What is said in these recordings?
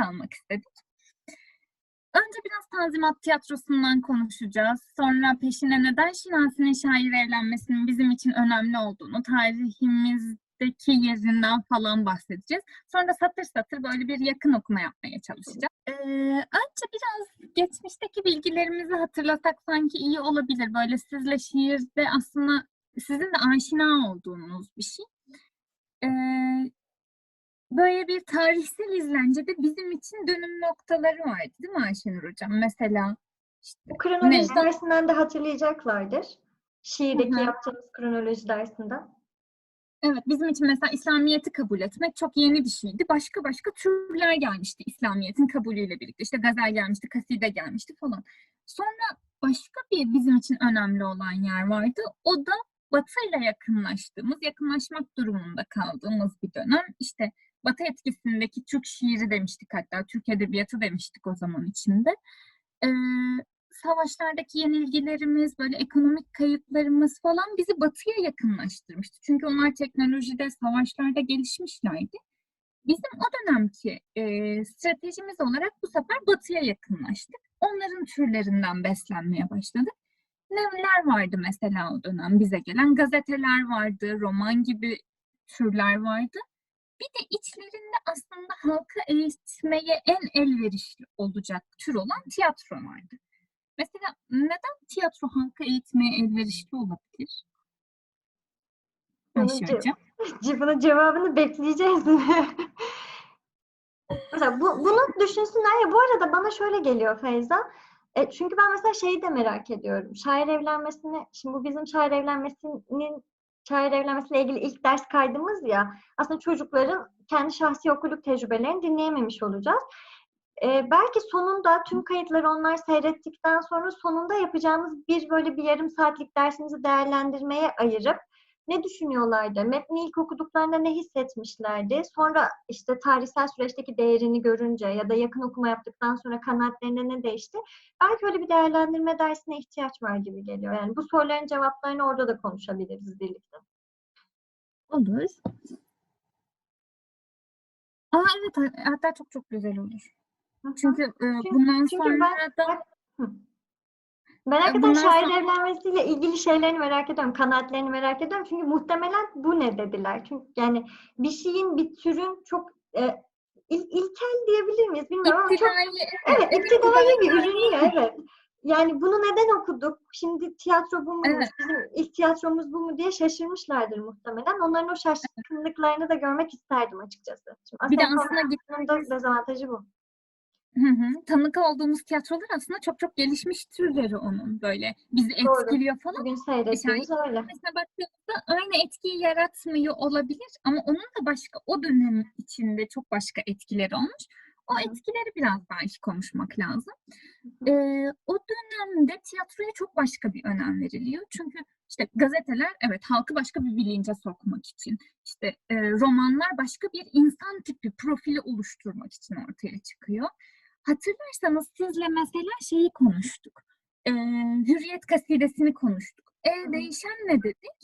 almak istedik. Önce biraz Tanzimat Tiyatrosu'ndan konuşacağız. Sonra peşine neden Şinasi'nin şair evlenmesinin bizim için önemli olduğunu, tarihimizdeki yerinden falan bahsedeceğiz. Sonra satır satır böyle bir yakın okuma yapmaya çalışacağız. Ee, önce biraz geçmişteki bilgilerimizi hatırlasak sanki iyi olabilir. Böyle sizle şiirde aslında sizin de aşina olduğunuz bir şey. Ee, böyle bir tarihsel izlencede bizim için dönüm noktaları vardı değil mi Ayşenur Hocam? Mesela işte Bu kronoloji neydi? dersinden de hatırlayacaklardır. Şiirdeki Hı hı. yaptığımız kronoloji dersinden. Evet, bizim için mesela İslamiyet'i kabul etmek çok yeni bir şeydi. Başka başka türler gelmişti İslamiyet'in kabulüyle birlikte. İşte gazel gelmişti, kaside gelmişti falan. Sonra başka bir bizim için önemli olan yer vardı. O da Batı'yla yakınlaştığımız, yakınlaşmak durumunda kaldığımız bir dönem. İşte Batı etkisindeki Türk şiiri demiştik hatta, Türk edebiyatı demiştik o zaman içinde. Ee, savaşlardaki yenilgilerimiz, böyle ekonomik kayıplarımız falan bizi batıya yakınlaştırmıştı. Çünkü onlar teknolojide, savaşlarda gelişmişlerdi. Bizim o dönemki e, stratejimiz olarak bu sefer batıya yakınlaştık. Onların türlerinden beslenmeye başladık. Neler vardı mesela o dönem bize gelen? Gazeteler vardı, roman gibi türler vardı. Bir de içlerinde aslında halka eğitmeye en elverişli olacak tür olan tiyatro vardı. Mesela neden tiyatro halka eğitmeye elverişli olabilir? Ayşe Bunun ce- Hocam. Bunun cevabını bekleyeceğiz. mesela bu, bunu düşünsünler ya bu arada bana şöyle geliyor Feyza. E, çünkü ben mesela şeyi de merak ediyorum. Şair evlenmesini, şimdi bu bizim şair evlenmesinin şair evlenmesiyle ilgili ilk ders kaydımız ya. Aslında çocukların kendi şahsi okuluk tecrübelerini dinleyememiş olacağız. Ee, belki sonunda tüm kayıtları onlar seyrettikten sonra sonunda yapacağımız bir böyle bir yarım saatlik dersimizi değerlendirmeye ayırıp ne düşünüyorlardı? Metni ilk okuduklarında ne hissetmişlerdi? Sonra işte tarihsel süreçteki değerini görünce ya da yakın okuma yaptıktan sonra kanaatlerinde ne değişti? Belki öyle bir değerlendirme dersine ihtiyaç var gibi geliyor. Yani bu soruların cevaplarını orada da konuşabiliriz birlikte. Olur. Aa evet hatta çok çok güzel olur. Çünkü e, bundan çünkü sonra ben- da Hı. Ben hakikaten bundan şair sonra- evlenmesiyle ilgili şeylerini merak ediyorum, kanaatlerini merak ediyorum. Çünkü muhtemelen bu ne dediler. Çünkü yani bir şeyin, bir türün çok e, il- ilkel diyebilir miyiz bilmiyorum ama çok evet, evet, iptidai bir ürünü evet. Yani bunu neden okuduk? Şimdi tiyatro bu muymuş? Evet. Bizim ilk tiyatromuz bu mu diye şaşırmışlardır muhtemelen. Onların o şaşkınlıklarını da görmek isterdim açıkçası. Şimdi Bir de aslında da dezavantajı bu. Hı hı. Tanık olduğumuz tiyatrolar aslında çok çok gelişmiş türleri onun böyle bizi Doğru. etkiliyor falan. Bugün seyrettiğimiz öyle. Mesela baktığımızda aynı etkiyi yaratmıyor olabilir ama onun da başka o dönem içinde çok başka etkileri olmuş. O etkileri biraz belki konuşmak lazım. Ee, o dönemde tiyatroya çok başka bir önem veriliyor. Çünkü işte gazeteler evet halkı başka bir bilince sokmak için, işte e, romanlar başka bir insan tipi profili oluşturmak için ortaya çıkıyor. Hatırlarsanız sizle mesela şeyi konuştuk. Ee, Hürriyet kasidesini konuştuk. E değişen ne dedik?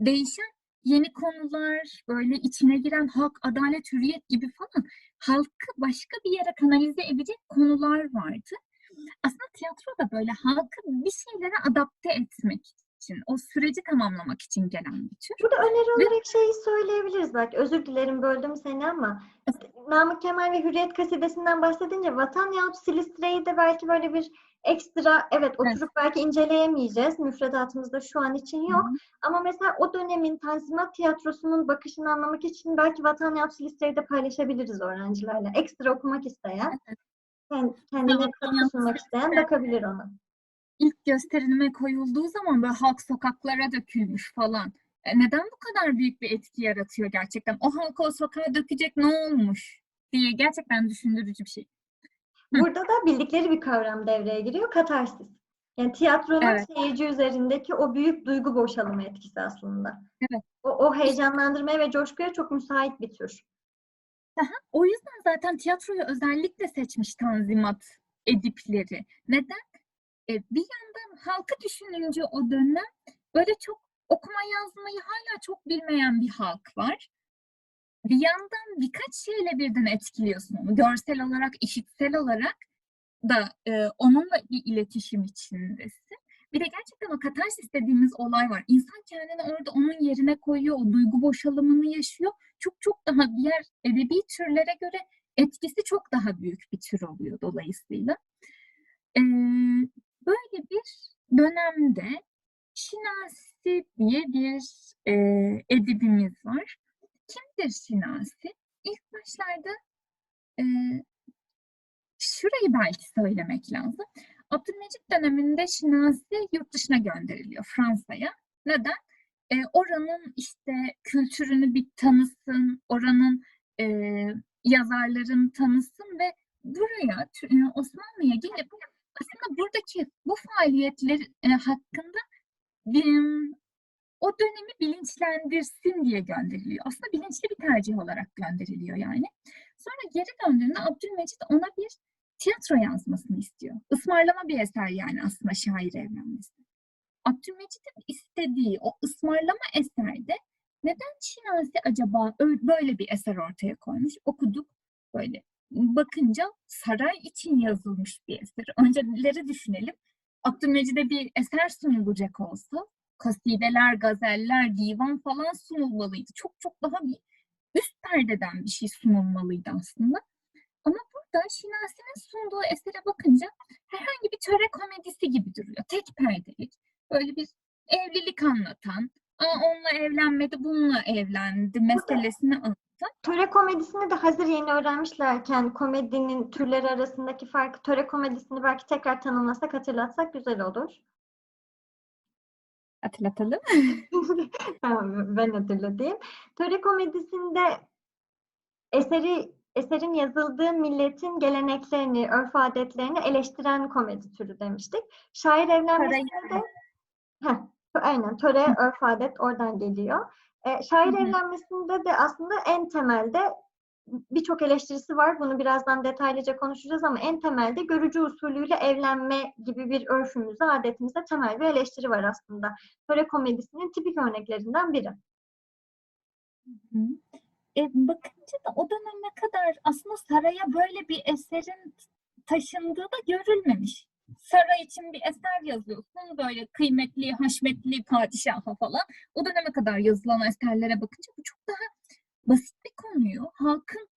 Değişen yeni konular, böyle içine giren hak, adalet, hürriyet gibi falan halkı başka bir yere kanalize edecek konular vardı. Aslında tiyatro da böyle halkı bir şeylere adapte etmek için, o süreci tamamlamak için gelen bir tür. Burada öneri olarak şeyi söyleyebiliriz belki. Özür dilerim böldüm seni ama Namık Kemal ve Hürriyet kasidesinden bahsedince Vatan yahut Silistre'yi de belki böyle bir ekstra evet oturup belki inceleyemeyeceğiz. Müfredatımızda şu an için yok. Hı hı. Ama mesela o dönemin Tanzimat Tiyatrosu'nun bakışını anlamak için belki Vatan yahut Silistre'yi de paylaşabiliriz öğrencilerle. Ekstra okumak isteyen, kend- kendine yahut sunmak isteyen bakabilir ona. İlk gösterilime koyulduğu zaman böyle halk sokaklara dökülmüş falan. E, neden bu kadar büyük bir etki yaratıyor gerçekten? O halkı o sokağa dökecek ne olmuş diye gerçekten düşündürücü bir şey. Burada da bildikleri bir kavram devreye giriyor. Katarsis. Yani tiyatronun Evet. seyirci üzerindeki o büyük duygu boşalımı etkisi aslında. Evet. O, o heyecanlandırmaya ve coşkuya çok müsait bir tür. O yüzden zaten tiyatroyu özellikle seçmiş Tanzimat edipleri. Neden? E, bir yandan halkı düşününce o dönem böyle çok okuma yazmayı hala çok bilmeyen bir halk var. bir yandan birkaç şeyle birden etkiliyorsun onu. Görsel olarak, işitsel olarak da e, onunla bir iletişim içindesin. Bir de gerçekten o katarsis dediğimiz olay var. İnsan kendini orada onun yerine koyuyor, o duygu boşalımını yaşıyor. Çok çok daha diğer edebi türlere göre etkisi çok daha büyük bir tür oluyor dolayısıyla. Ee, böyle bir dönemde Şinasi diye bir e, edibimiz var. Kimdir Şinasi? İlk başlarda e, şurayı belki söylemek lazım. Abdülmecit döneminde Şinasi yurt dışına gönderiliyor Fransa'ya. Neden? E, oranın işte kültürünü bir tanısın, oranın e, yazarların tanısın ve buraya e, Osmanlı'ya gelip aslında buradaki bu faaliyetler e, hakkında bir, o dönemi bilinçlendirsin diye gönderiliyor. Aslında bilinçli bir tercih olarak gönderiliyor yani. Sonra geri döndüğünde Abdülmecit ona bir tiyatro yazmasını istiyor. Ismarlama bir eser yani aslında şair evlenmesi. Abdülmecit'in istediği o ısmarlama eserde neden Şinasi acaba böyle bir eser ortaya koymuş? Okuduk böyle bakınca saray için yazılmış bir eser. Önceleri düşünelim. Abdülmecid'e bir eser sunulacak olsa kasideler, gazeller, divan falan sunulmalıydı. Çok çok daha bir üst perdeden bir şey sunulmalıydı aslında. Ama burada Şinasi'nin sunduğu esere bakınca herhangi bir töre komedisi gibi duruyor. Tek perdelik. Böyle bir evlilik anlatan, Aa, onunla evlenmedi, bununla evlendi meselesini anlatan. Töre komedisini de hazır yeni öğrenmişlerken komedinin türleri arasındaki farkı töre komedisini belki tekrar tanımlasak hatırlatsak güzel olur. Hatırlatalım. Tamam, ben hatırlatayım. Töre komedisinde eseri eserin yazıldığı milletin geleneklerini, örf adetlerini eleştiren komedi türü demiştik. Şair evlenmesinde de Heh, aynen töre, örf adet oradan geliyor. E, şair Hı hı. evlenmesinde de aslında en temelde birçok eleştirisi var. Bunu birazdan detaylıca konuşacağız ama en temelde görücü usulüyle evlenme gibi bir örfümüzde, adetimizde temel bir eleştiri var aslında. Töre komedisinin tipik örneklerinden biri. Hı. E, bakınca da o döneme kadar aslında saraya böyle bir eserin taşındığı da görülmemiş. Saray için bir eser yazıyorsun böyle kıymetli, haşmetli padişaha falan. O döneme kadar yazılan eserlere bakınca bu çok daha basit bir konuyu, halkın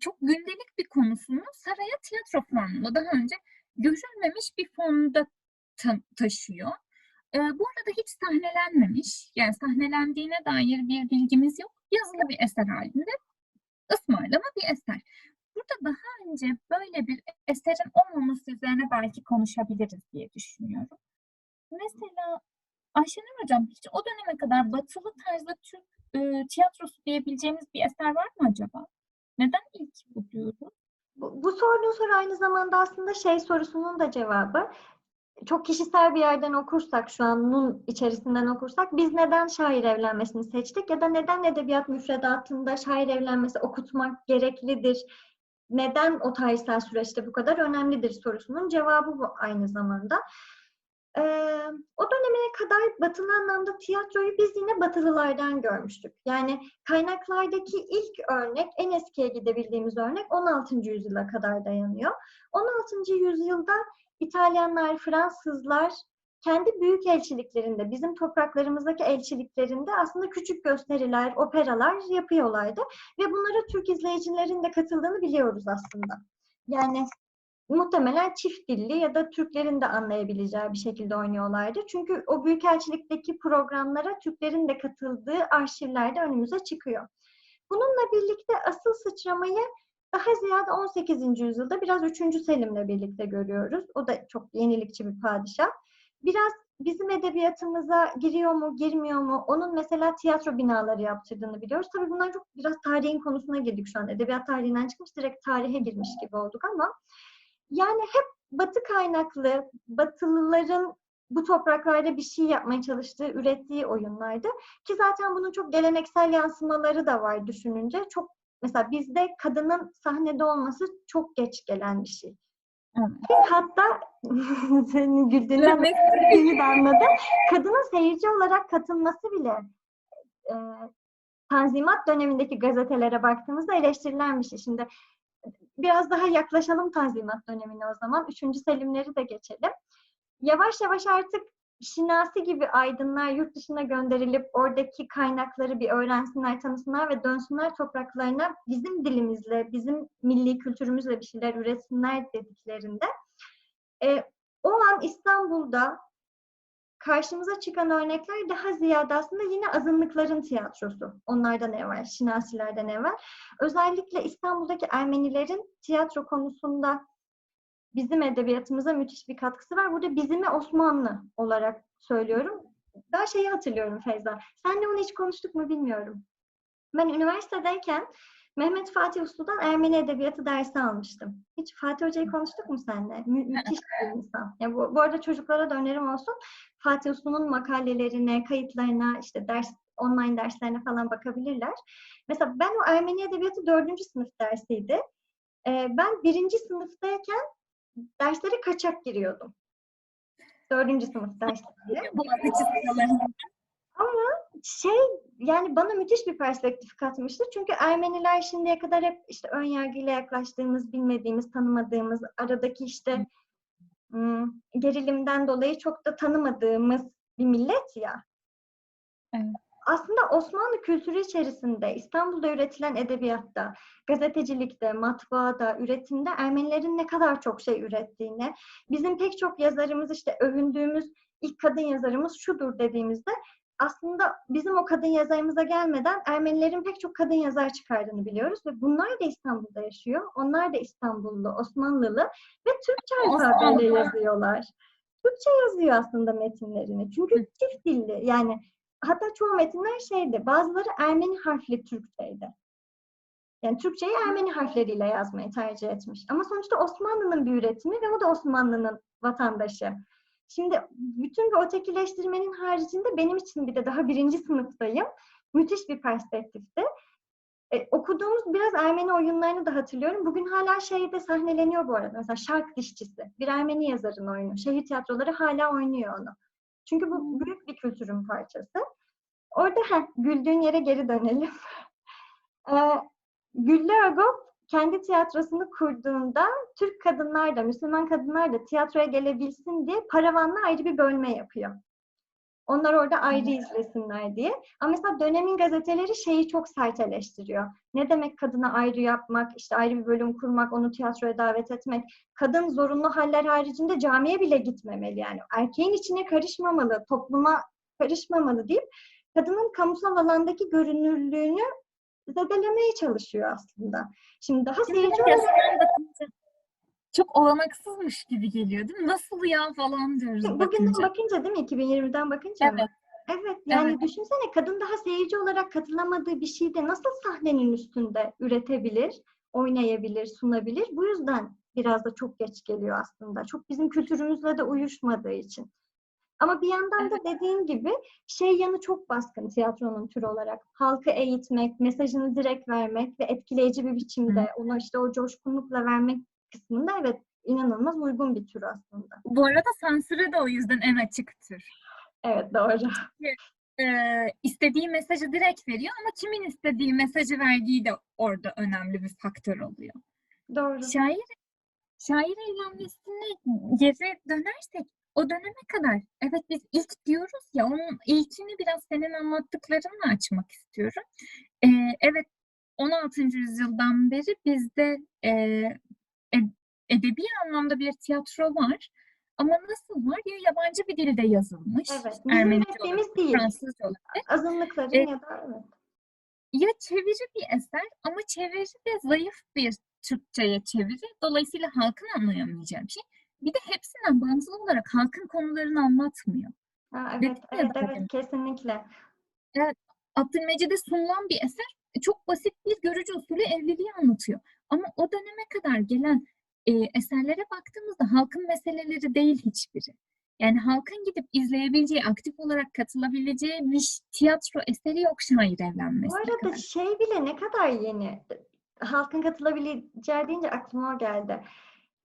çok gündelik bir konusunu saraya tiyatro formunda daha önce görülmemiş bir formda ta- taşıyor. Ee, bu arada hiç sahnelenmemiş, yani sahnelendiğine dair bir bilgimiz yok. Yazılı bir eser halinde ısmarlama bir eser. Burada daha önce böyle bir eserin olmaması üzerine belki konuşabiliriz diye düşünüyorum. Mesela Ayşenur Hocam hiç o döneme kadar batılı tarzda Türk e, tiyatrosu diyebileceğimiz bir eser var mı acaba? Neden ilk bu diyoruz? Bu, bu sorduğun soru aynı zamanda aslında şey sorusunun da cevabı. Çok kişisel bir yerden okursak, şu an nun içerisinden okursak, biz neden şair evlenmesini seçtik ya da neden edebiyat müfredatında şair evlenmesi okutmak gereklidir, neden o tarihsel süreçte bu kadar önemlidir sorusunun cevabı bu aynı zamanda. Ee, o dönemine kadar batılı anlamda tiyatroyu biz yine batılılardan görmüştük. Yani kaynaklardaki ilk örnek, en eskiye gidebildiğimiz örnek 16. yüzyıla kadar dayanıyor. 16. yüzyılda İtalyanlar, Fransızlar kendi büyük elçiliklerinde, bizim topraklarımızdaki elçiliklerinde aslında küçük gösteriler, operalar yapıyorlardı. Ve bunlara Türk izleyicilerin de katıldığını biliyoruz aslında. Yani muhtemelen çift dilli ya da Türklerin de anlayabileceği bir şekilde oynuyorlardı. Çünkü o büyükelçilikteki programlara Türklerin de katıldığı arşivlerde önümüze çıkıyor. Bununla birlikte asıl sıçramayı daha ziyade 18. yüzyılda biraz 3. Selim'le birlikte görüyoruz. O da çok yenilikçi bir padişah. Biraz bizim edebiyatımıza giriyor mu, girmiyor mu? Onun mesela tiyatro binaları yaptırdığını biliyoruz. Tabii bunlar çok biraz tarihin konusuna girdik şu an. Edebiyat tarihinden çıkmış, direkt tarihe girmiş gibi olduk ama yani hep batı kaynaklı, batılıların bu topraklarda bir şey yapmaya çalıştığı, ürettiği oyunlardı. Ki zaten bunun çok geleneksel yansımaları da var düşününce. Çok mesela bizde kadının sahnede olması çok geç gelen bir şey. Evet. Hatta senin güldüğünden iyi de anladım. Kadının seyirci olarak katılması bile e, Tanzimat dönemindeki gazetelere baktığımızda eleştirilen bir şey. Şimdi biraz daha yaklaşalım Tanzimat dönemine o zaman. Üçüncü Selimleri de geçelim. Yavaş yavaş artık Şinasi gibi aydınlar yurt dışına gönderilip oradaki kaynakları bir öğrensinler, tanısınlar ve dönsünler topraklarına bizim dilimizle, bizim milli kültürümüzle bir şeyler üretsinler dediklerinde e, o an İstanbul'da karşımıza çıkan örnekler daha ziyade aslında yine azınlıkların tiyatrosu. Onlardan evvel, Şinasilerden evvel. Özellikle İstanbul'daki Ermenilerin tiyatro konusunda bizim edebiyatımıza müthiş bir katkısı var. Burada bizimi Osmanlı olarak söylüyorum. Daha şeyi hatırlıyorum Feyza. Senle onu hiç konuştuk mu bilmiyorum. Ben üniversitedeyken Mehmet Fatih Uslu'dan Ermeni Edebiyatı dersi almıştım. Hiç Fatih Hoca'yı konuştuk mu seninle? Mü- müthiş bir insan. Ya bu, bu arada çocuklara da önerim olsun. Fatih Uslu'nun makalelerine, kayıtlarına, işte ders online derslerine falan bakabilirler. Mesela ben o Ermeni Edebiyatı dördüncü sınıf dersiydi. Ee, ben birinci sınıftayken derslere kaçak giriyordum. Dördüncü sınıf dersleri. Sıralarında. Şey yani bana müthiş bir perspektif katmıştı. Çünkü Ermeniler şimdiye kadar hep işte ön yargıyla yaklaştığımız, bilmediğimiz, tanımadığımız, aradaki işte ım, gerilimden dolayı çok da tanımadığımız bir millet ya. Evet. Aslında Osmanlı kültürü içerisinde İstanbul'da üretilen edebiyatta, gazetecilikte, matbaada, üretimde Ermenilerin ne kadar çok şey ürettiğini, bizim pek çok yazarımız işte övündüğümüz ilk kadın yazarımız şudur dediğimizde aslında bizim o kadın yazarımıza gelmeden Ermenilerin pek çok kadın yazar çıkardığını biliyoruz ve bunlar da İstanbul'da yaşıyor. Onlar da İstanbullu, Osmanlılı ve Türkçe alfabeyle yazıyorlar. Türkçe yazıyor aslında metinlerini. Çünkü çift dilli yani hatta çoğu metinler şeydi. Bazıları Ermeni harfli Türkçeydi. Yani Türkçeyi Ermeni harfleriyle yazmayı tercih etmiş. Ama sonuçta Osmanlı'nın bir üretimi ve o da Osmanlı'nın vatandaşı. Şimdi bütün bu ötekileştirmenin haricinde benim için bir de daha birinci sınıftayım. Müthiş bir perspektifti. E, okuduğumuz biraz Ermeni oyunlarını da hatırlıyorum. Bugün hala şeyde sahneleniyor bu arada. Mesela Şark Dişçisi. Bir Ermeni yazarın oyunu. Şehir tiyatroları hala oynuyor onu. Çünkü bu büyük bir kültürün parçası. Orada heh, güldüğün yere geri dönelim. e, Güllü Agop kendi tiyatrosunu kurduğunda Türk kadınlar da, Müslüman kadınlar da tiyatroya gelebilsin diye paravanla ayrı bir bölme yapıyor. Onlar orada ayrı izlesinler diye. Ama mesela dönemin gazeteleri şeyi çok sert eleştiriyor. Ne demek kadına ayrı yapmak, işte ayrı bir bölüm kurmak, onu tiyatroya davet etmek. Kadın zorunlu haller haricinde camiye bile gitmemeli yani. Erkeğin içine karışmamalı, topluma karışmamalı deyip kadının kamusal alandaki görünürlüğünü zedelemeye çalışıyor aslında. Şimdi daha seyirci olarak çok olanaksızmış gibi geliyor değil mi? Nasıl ya falan diyoruz bugünden bakınca. bakınca değil mi? 2020'den bakınca mı? Evet. Evet yani Evet. düşünsene kadın daha seyirci olarak katılamadığı bir şeyde nasıl sahnenin üstünde üretebilir, oynayabilir, sunabilir? Bu yüzden biraz da çok geç geliyor aslında. Çok bizim kültürümüzle de uyuşmadığı için. Ama bir yandan da dediğin gibi şey yanı çok baskın tiyatronun tür olarak. Halkı eğitmek, mesajını direkt vermek ve etkileyici bir biçimde onu işte o coşkunlukla vermek kısmında evet inanılmaz uygun bir tür aslında. Bu arada sansüre de o yüzden en açıktır. Evet doğru. Ee, istediği mesajı direkt veriyor ama kimin istediği mesajı verdiği de orada önemli bir faktör oluyor. Doğru. Şair şair evlenmesine geri dönersek o döneme kadar evet biz ilk diyoruz ya onun ilkini biraz senin anlattıklarınla açmak istiyorum. Ee, evet 16. yüzyıldan beri bizde e, edebi anlamda bir tiyatro var. Ama nasıl var? Ya yabancı bir dilde yazılmış. Evet. Ermenice değil. Fransızca olabilir. Azınlıkların E, ya da evet. Ya çeviri bir eser ama çeviri de zayıf bir Türkçe'ye çeviri. Dolayısıyla halkın anlayamayacağı bir şey. Bir de hepsinden bağımsız olarak halkın konularını anlatmıyor. Ha, evet, evet, evet, demin. kesinlikle. Abdülmecid'e sunulan bir eser e, çok basit bir görücü usulü evliliği anlatıyor. Ama o döneme kadar gelen e, eserlere baktığımızda halkın meseleleri değil hiçbiri. Yani halkın gidip izleyebileceği, aktif olarak katılabileceği bir tiyatro eseri yok şair Bu evlenmesine arada kadar. şey bile ne kadar yeni. Halkın katılabileceği deyince aklıma o geldi.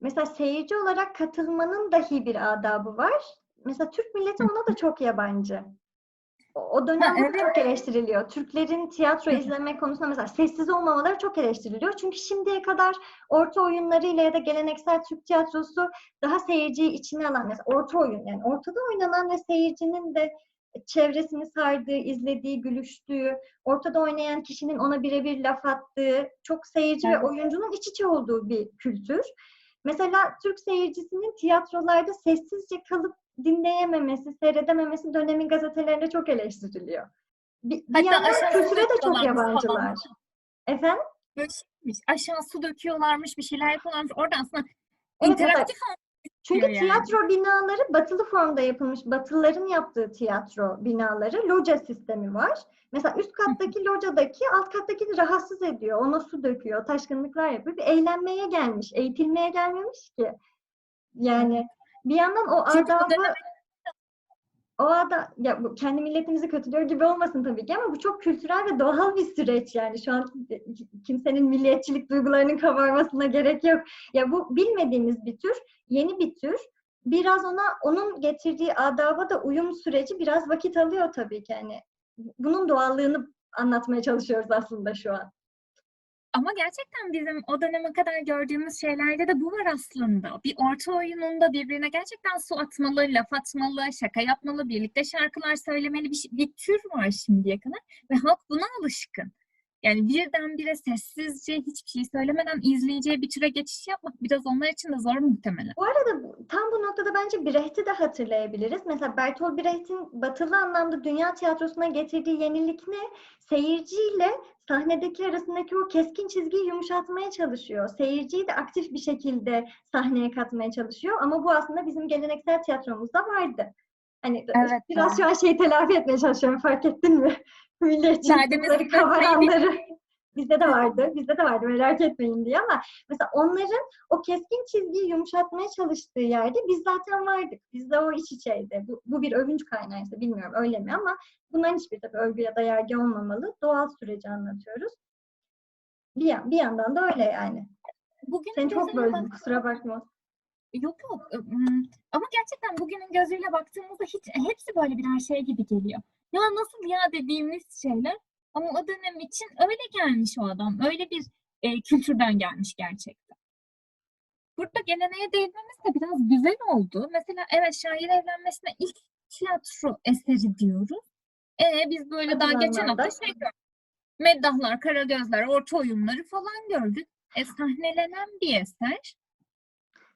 Mesela seyirci olarak katılmanın dahi bir adabı var. Mesela Türk milleti ona da çok yabancı. O dönem bu evet. çok eleştiriliyor. Türklerin tiyatro izleme konusunda mesela sessiz olmamaları çok eleştiriliyor. Çünkü şimdiye kadar orta oyunlarıyla ya da geleneksel Türk tiyatrosu daha seyirciyi içine alan, mesela orta oyun yani ortada oynanan ve seyircinin de çevresini sardığı, izlediği, gülüştüğü, ortada oynayan kişinin ona birebir laf attığı, çok seyirci ve Evet. oyuncunun iç içe olduğu bir kültür. Mesela Türk seyircisinin tiyatrolarda sessizce kalıp dinleyememesi, seyredememesi dönemin gazetelerinde çok eleştiriliyor. Bir, bir yandan kültüre de çok falan. yabancılar. Efendim? Böyle şeymiş. Aşağı su döküyorlarmış, bir şeyler yapıyorlarmış. Orada aslında Evet, interaktif Çünkü yani. tiyatro binaları batılı formda yapılmış, batılıların yaptığı tiyatro binaları, loca sistemi var. Mesela üst kattaki locadaki alt kattakini rahatsız ediyor. Ona su döküyor, taşkınlıklar yapıyor. Bir eğlenmeye gelmiş, eğitilmeye gelmemiş ki. Yani bir yandan o Çünkü bu adabı dönem- o ada ya bu kendi milletimizi kötülüyor gibi olmasın tabii ki ama bu çok kültürel ve doğal bir süreç yani şu an kimsenin milliyetçilik duygularının kabarmasına gerek yok. Ya bu bilmediğimiz bir tür, yeni bir tür. Biraz ona onun getirdiği adaba da uyum süreci biraz vakit alıyor tabii ki yani. Bunun doğallığını anlatmaya çalışıyoruz aslında şu an. Ama gerçekten bizim o döneme kadar gördüğümüz şeylerde de bu var aslında. Bir orta oyununda birbirine gerçekten su atmalı, laf atmalı, şaka yapmalı, birlikte şarkılar söylemeli bir, bir tür var şimdiye kadar. Ve halk buna alışkın. Yani birdenbire sessizce hiçbir şey söylemeden izleyeceği bir türe geçiş yapmak biraz onlar için de zor muhtemelen. Bu arada tam bu noktada bence Brecht'i de hatırlayabiliriz. Mesela Bertolt Brecht'in batılı anlamda dünya tiyatrosuna getirdiği yenilik ne? Seyirciyle sahnedeki arasındaki o keskin çizgiyi yumuşatmaya çalışıyor. Seyirciyi de aktif bir şekilde sahneye katmaya çalışıyor. Ama bu aslında bizim geleneksel tiyatromuzda vardı. Hani Evet, biraz şu an şeyi telafi etmeye çalışıyorum fark ettin mi? Milliyetçilikleri Derdimizi kavaranları. Bizde de vardı, bizde de vardı merak etmeyin diye ama mesela onların o keskin çizgiyi yumuşatmaya çalıştığı yerde biz zaten vardık. Bizde o iç içeydi. Bu, bu bir övünç kaynağıysa bilmiyorum öyle mi ama bunların hiçbir tabii övgü ya da yergi olmamalı. Doğal süreci anlatıyoruz. Bir, yan- bir yandan da öyle yani. Bugün Seni çok böldüm kusura bakma. Yok yok. Ama gerçekten bugünün gözüyle baktığımızda hiç hepsi böyle birer şey gibi geliyor. Ya nasıl ya dediğimiz şeyler ama o dönem için öyle gelmiş o adam. Öyle bir e, kültürden gelmiş gerçekten. Burada geleneğe değinmemiz de biraz güzel oldu. Mesela evet şair evlenmesine ilk tiyatro eseri diyoruz. E biz böyle daha geçen hafta şey gördük. Meddahlar, Karagözler, orta oyunları falan gördük. E, sahnelenen bir eser.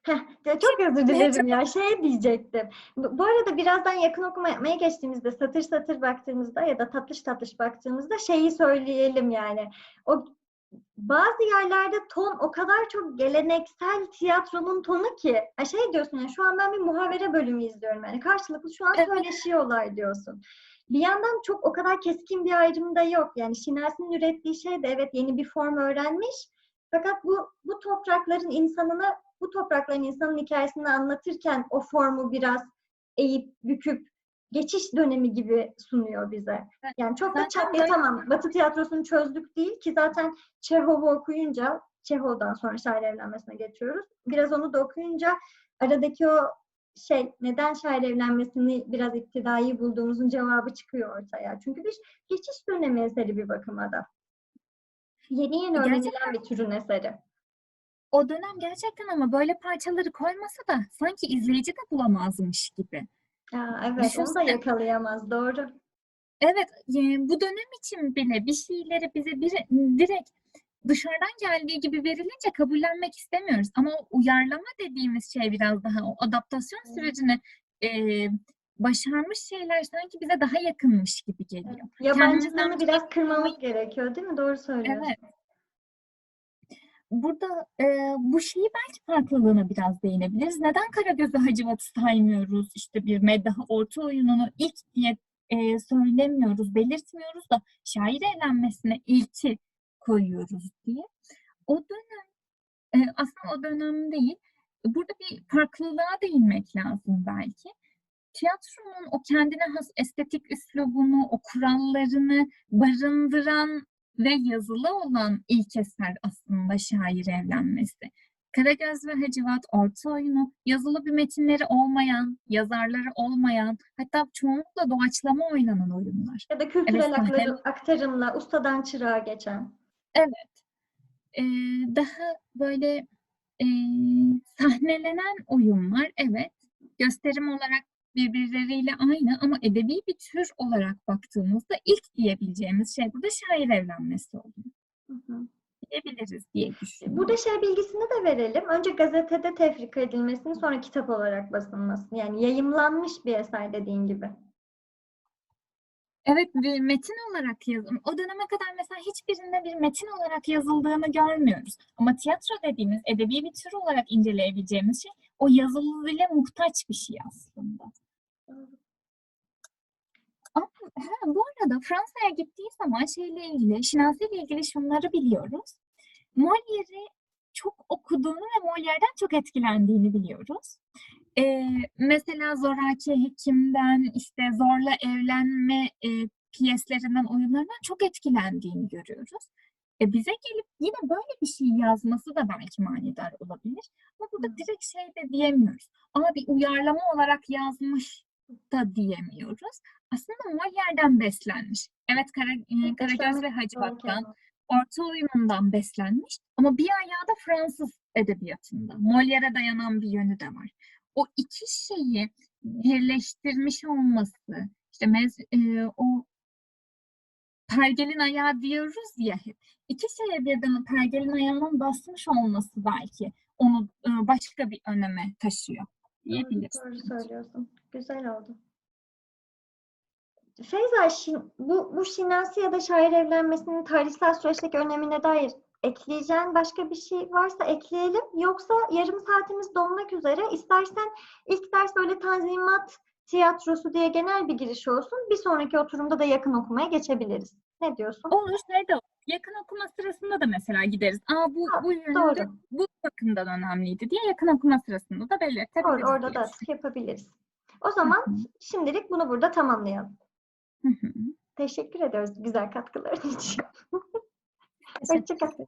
Heh, çok özür dilerim ya. Şey diyecektim. Bu arada birazdan yakın okuma yapmaya geçtiğimizde satır satır baktığımızda ya da tatlış tatlış baktığımızda şeyi söyleyelim yani. O bazı yerlerde ton o kadar çok geleneksel tiyatronun tonu ki şey diyorsun yani şu an ben bir muhavere bölümü izliyorum yani karşılıklı şu an söyleşiyorlar diyorsun. Bir yandan çok o kadar keskin bir ayrım da yok. Yani Şinasi'nin ürettiği şey de evet yeni bir form öğrenmiş. Fakat bu bu toprakların insanına bu toprakların insanın hikayesini anlatırken o formu biraz eğip büküp geçiş dönemi gibi sunuyor bize. Yani çok da Zaten çat böyle- tamam Batı tiyatrosunu çözdük değil ki zaten Çehov'u okuyunca Çehov'dan sonra şair evlenmesine geçiyoruz. Biraz onu da okuyunca aradaki o şey neden şair evlenmesini biraz iptidai bulduğumuzun cevabı çıkıyor ortaya. Çünkü bir geçiş dönemi eseri bir bakıma da. Yeni yeni Gerçekten- öğrenilen bir türün eseri. O dönem gerçekten ama böyle parçaları koymasa da sanki izleyici de bulamazmış gibi. Ya, evet, onu da Düşünsene. yakalayamaz. Doğru. Evet, e, bu dönem için bile bir şeyleri bize dire- direkt dışarıdan geldiği gibi verilince kabullenmek istemiyoruz. Ama o uyarlama dediğimiz şey biraz daha o adaptasyon sürecini e, başarmış şeyler sanki bize daha yakınmış gibi geliyor. Yabancılığını Kendimizden biraz kırmamız gerekiyor, değil mi? Doğru söylüyorsun. Evet. Burada e, bu şeyi belki farklılığına biraz değinebiliriz. Neden Karagöz'ü Hacivat'ı saymıyoruz? İşte bir meddah orta oyununu ilk diye e, söylemiyoruz, belirtmiyoruz da şair eğlenmesine ilki koyuyoruz diye. O dönem e, aslında o dönem değil. Burada bir farklılığa değinmek lazım belki. Tiyatronun o kendine has estetik üslubunu, o kurallarını barındıran ve yazılı olan ilk eser aslında şair evlenmesi. Karagöz ve Hacivat orta oyunu, yazılı bir metinleri olmayan, yazarları olmayan, hatta çoğunlukla doğaçlama oynanan oyunlar. Ya da kültürel Evet, aktarım- aktarımla ustadan çırağa geçen. Ee, daha böyle ee, sahnelenen oyunlar, evet. Gösterim olarak birbirleriyle aynı ama edebi bir tür olarak baktığımızda ilk diyebileceğimiz şey burada şair evlenmesi oluyor. Hı hı. Diyebiliriz diye düşünüyorum. Burada şey bilgisini de verelim. Önce gazetede tefrika edilmesini sonra kitap olarak basılması. Yani yayımlanmış bir eser dediğin gibi. Evet, bir metin olarak yazım. O döneme kadar mesela hiçbirinde bir metin olarak yazıldığını görmüyoruz. Ama tiyatro dediğimiz edebi bir tür olarak inceleyebileceğimiz şey o yazılı dile muhtaç bir şey aslında. Ama ha, bu arada Fransa'ya gittiği zaman şeyle ilgili, Şinasi ile ilgili şunları biliyoruz. Molière'i çok okuduğunu ve Molière'den çok etkilendiğini biliyoruz. Ee, mesela Zoraki Hekim'den, işte zorla evlenme e, piyeslerinden, oyunlarından çok etkilendiğini görüyoruz. E, bize gelip yine böyle bir şey yazması da belki manidar olabilir. Ama burada direkt şey de diyemiyoruz. Aa bir uyarlama olarak yazmış da diyemiyoruz. Aslında Molière'den beslenmiş. Evet, Kara, e, Karagöz ve Hacivat'tan, orta oyunundan beslenmiş ama bir ayağı da Fransız edebiyatında. Molière'e dayanan bir yönü de var. O iki şeyi birleştirmiş olması, işte mez, e, o pergelin ayağı diyoruz ya hep. İki şeye birden pergelin ayağının basmış olması belki onu e, başka bir öneme taşıyor diyebiliriz. Doğru söylüyorsun. Güzel oldu. Feyza, şin- bu, bu Şinasi ya da şair evlenmesinin tarihsel süreçteki önemine dair ekleyeceğin başka bir şey varsa ekleyelim. Yoksa yarım saatimiz dolmak üzere. İstersen ilk ders böyle tanzimat tiyatrosu diye genel bir giriş olsun. Bir sonraki oturumda da yakın okumaya geçebiliriz. Ne diyorsun? Olur, şey de olur. Yakın okuma sırasında da mesela gideriz. Aa bu Ha, bu yönde Doğru. bu bakımdan önemliydi diye yakın okuma sırasında da belirtebiliriz. Doğru. Orada da yapabiliriz. O zaman Hı hı. şimdilik bunu burada tamamlayalım. Hı hı. Teşekkür ediyoruz güzel katkıların için. Teşekkür Hoşça kal. ederim.